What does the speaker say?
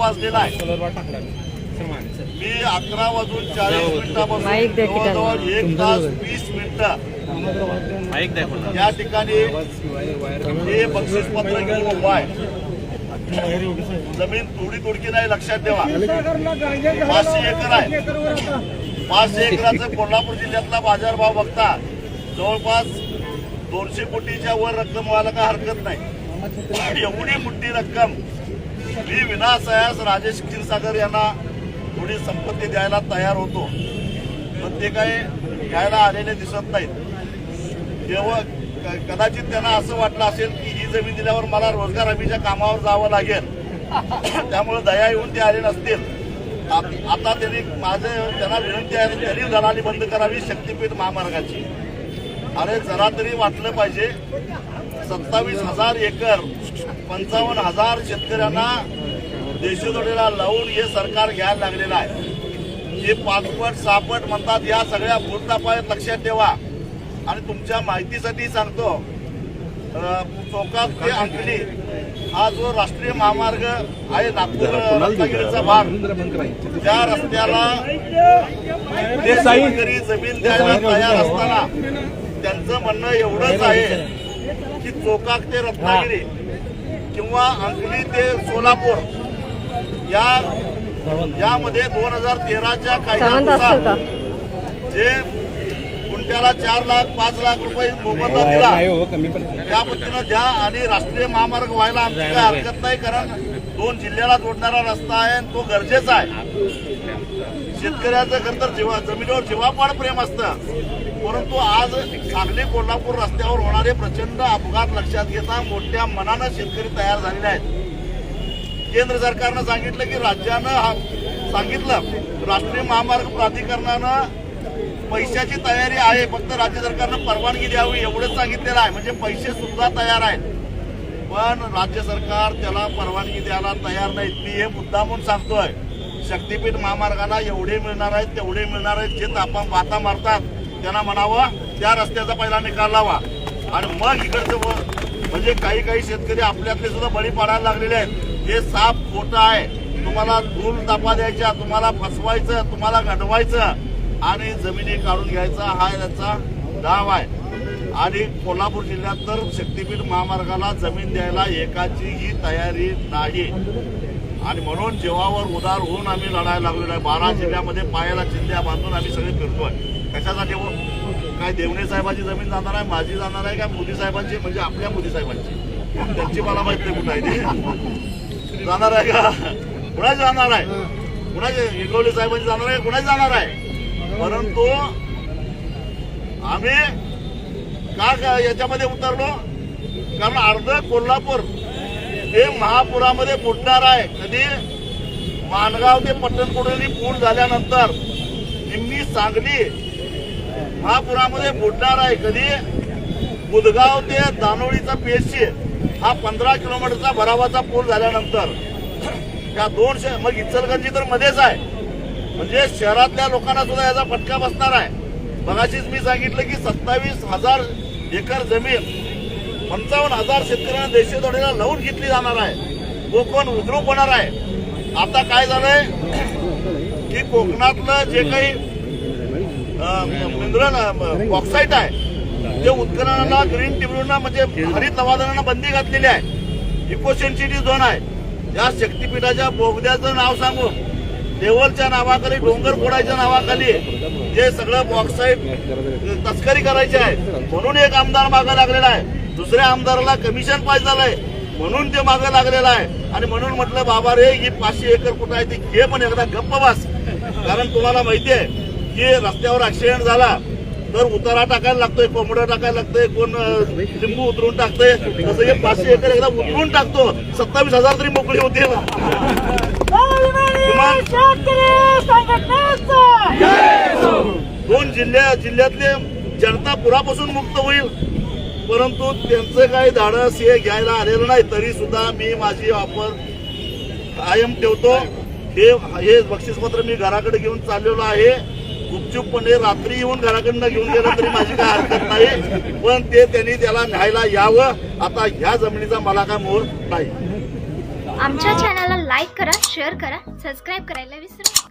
वाजलेला आहे. मी. अकरा वाजून चाळीस मिनिटापासून. जवळजवळ एक तास वीस मिनिटं. या ठिकाणी हे बक्षीस पत्र घेऊन उभा आहे. जमीन थोडी तोडकी नाही लक्षात ठेवा. पाचशे एकर आहे. पाचशे एकराचं कोल्हापूर जिल्ह्यातला बाजारभाव बघता जवळपास दोनशे कोटीच्या वर रक्कम व्हायला काय हरकत नाही. एवढी मोठी रक्कम मी विनासयास राजेश क्षीरसागर यांना थोडी संपत्ती द्यायला तयार होतो. पण ते काही घ्यायला आलेले दिसत नाहीत. तेव्हा क- कदाचित त्यांना असं वाटलं असेल की ही जमीन दिल्यावर मला रोजगार हमीच्या कामावर जावं लागेल. त्यामुळे दया येऊन ते आले नसतील. आता त्यांनी माझं त्यांना विनंती आहे तरी त्यांनी दलाली बंद करावी शक्तीपीठ महामार्गाची. अरे जरा तरी वाटलं पाहिजे. सत्तावीस हजार एकर पंचावन्न हजार शेतकऱ्यांना देशोदोडीला लावून हे सरकार घ्यायला लागलेलं आहे. हे पाचपट सहापट म्हणतात या सगळ्या भूततापायत लक्षात ठेवा. आणि तुमच्या माहितीसाठी सांगतो चौकात ते अंकली हा जो राष्ट्रीय महामार्ग आहे नागपूर रत्नागिरीचा भाग त्या रस्त्याला शेतकरी जमीन द्यायला तयार असताना त्यांचं म्हणणं एवढंच आहे की चोकाक ते रत्नागिरी किंवा अंकली ते सोलापूर या यामध्ये दोन हजार तेराच्या कायद्यानुसार जे गुंठ्याला चार लाख पाच लाख रुपये मोबदला दिला त्या पद्धतीनं द्या आणि राष्ट्रीय महामार्ग व्हायला आमची काय हरकत नाही कारण दोन जिल्ह्याला जोडणारा रस्ता आहे आणि तो गरजेचा आहे. शेतकऱ्याचं खरं तर जीवा जमिनीवर जीवापाड प्रेम असतं. परंतु आज सांगली कोल्हापूर रस्त्यावर होणारे प्रचंड अपघात लक्षात घेता मोठ्या मनानं शेतकरी तयार झालेले आहेत. केंद्र सरकारनं सांगितलं की राज्यानं हा सांगितलं राष्ट्रीय महामार्ग प्राधिकरणानं पैशाची तयारी आहे फक्त राज्य सरकारनं परवानगी द्यावी एवढंच सांगितलेलं आहे. म्हणजे पैसे सुद्धा तयार आहेत. पण राज्य सरकार त्याला परवानगी द्यायला तयार नाहीत. मी हे मुद्दा म्हणून सांगतोय. शक्तीपीठ महामार्गाला एवढे मिळणार आहेत तेवढे मिळणार आहेत जे तापा वाता मारतात त्यांना म्हणावं त्या रस्त्याचा पहिला निकाल लावा. आणि मग इकडचं व- म्हणजे काही काही शेतकरी आपल्यातले सुद्धा बळी पाडायला लागलेले आहेत. हे साप खोटं आहे. तुम्हाला धूल तापा द्यायच्या तुम्हाला फसवायचं तुम्हाला घडवायचं आणि जमिनी काढून घ्यायचा हा याचा डाव आहे. आणि कोल्हापूर जिल्ह्यात तर शक्तीपीठ महामार्गाला जमीन द्यायला एकाचीही तयारी नाही. आणि म्हणून जीवावर उदार होऊन आम्ही लढायला लागलेलो आहे. बारा जिल्ह्यामध्ये पायाला चिंध्या बांधून आम्ही सगळे फिरतोय. कशासाठी हो? काय देवणे साहेबांची जमीन जाणार आहे माझी जाणार आहे काय मोदी साहेबांची म्हणजे आपल्या मोदी साहेबांची? त्यांची मला माहीत नाही कुठं आहे जाणार आहे का? कुणाची जाणार आहे? कुणाचे? इंगवले साहेबांची जाणार आहे कुणाची जाणार आहे? परंतु आम्ही का याच्यामध्ये उतरलो? कारण अर्ध कोल्हापूर हे महापुरामध्ये फुटणार आहे. कधी? माणगाव ते पट्टणकोडली पूल झाल्यानंतर. निम्मी सांगली महापुरामध्ये फुटणार आहे. कधी? बुधगाव ते दानोळीचा पेशी हा पंधरा किलोमीटरचा भरावाचा पूल झाल्यानंतर. त्या दोनशे मग इचलगंजी तर मध्येच आहे. म्हणजे शहरातल्या लोकांना सुद्धा याचा फटका बसणार आहे. मगाशीच मी सांगितलं की सत्तावीस हजार एकर जमीन पंचावन्न हजार शेतकऱ्यांना देशी जोडीला लावून घेतली जाणार आहे. कोकण उद्रूप होणार आहे. आता काय झालंय? की कोकणातलं जे काही मिनरल बॉक्साईट आहे ते उत्खननाला ग्रीन टिब्युनलला म्हणजे हरित लवादांना बंदी घातलेली आहे. इको सेन्सिटिव्ह झोन आहे. या शक्तीपीठाच्या बोगद्याचं नाव सांगून देवलच्या नावाखाली डोंगर फोडायच्या नावाखाली जे सगळं बॉक्साईट तस्करी करायची आहे. म्हणून एक आमदार मागा लागलेला आहे. दुसऱ्या आमदाराला कमिशन पाहिजे झालंय. म्हणून ते मागं लागलेलं आहे. आणि म्हणून म्हटलं बाबा रे ही पाचशे एकर कुठं आहे ते? घे पण एकदा गप्प बस. कारण तुम्हाला माहिती आहे की रस्त्यावर ऍक्सिडेंट झाला तर उतारा टाकायला लागतोय कोंबडं टाकायला लागतंय कोण लिंबू उतरून टाकतंय. तसं हे पाचशे एकर एकदा उतरून टाकतो सत्तावीस हजार तरी मोकळी होते. दोन जिल्ह्या जिल्ह्यातले जनता पुरापासून मुक्त होईल. परंतु त्यांचं काही धाडस हे घ्यायला आलेलं नाही तरी सुद्धा मी माझी ऑफर कायम ठेवतो. हे हे बक्षीसपत्र मी घराकडे घेऊन चाललेलो आहे. गुपचूपपणे रात्री येऊन घराकडनं घेऊन गेलं तरी माझी काय हरकत नाही. पण ते त्यांनी त्याला न्यायला यावं. आता ह्या जमिनीचा मला काय मोह नाही. आमच्या चॅनलला लाईक करा शेअर करा सबस्क्राईब करायला विसरू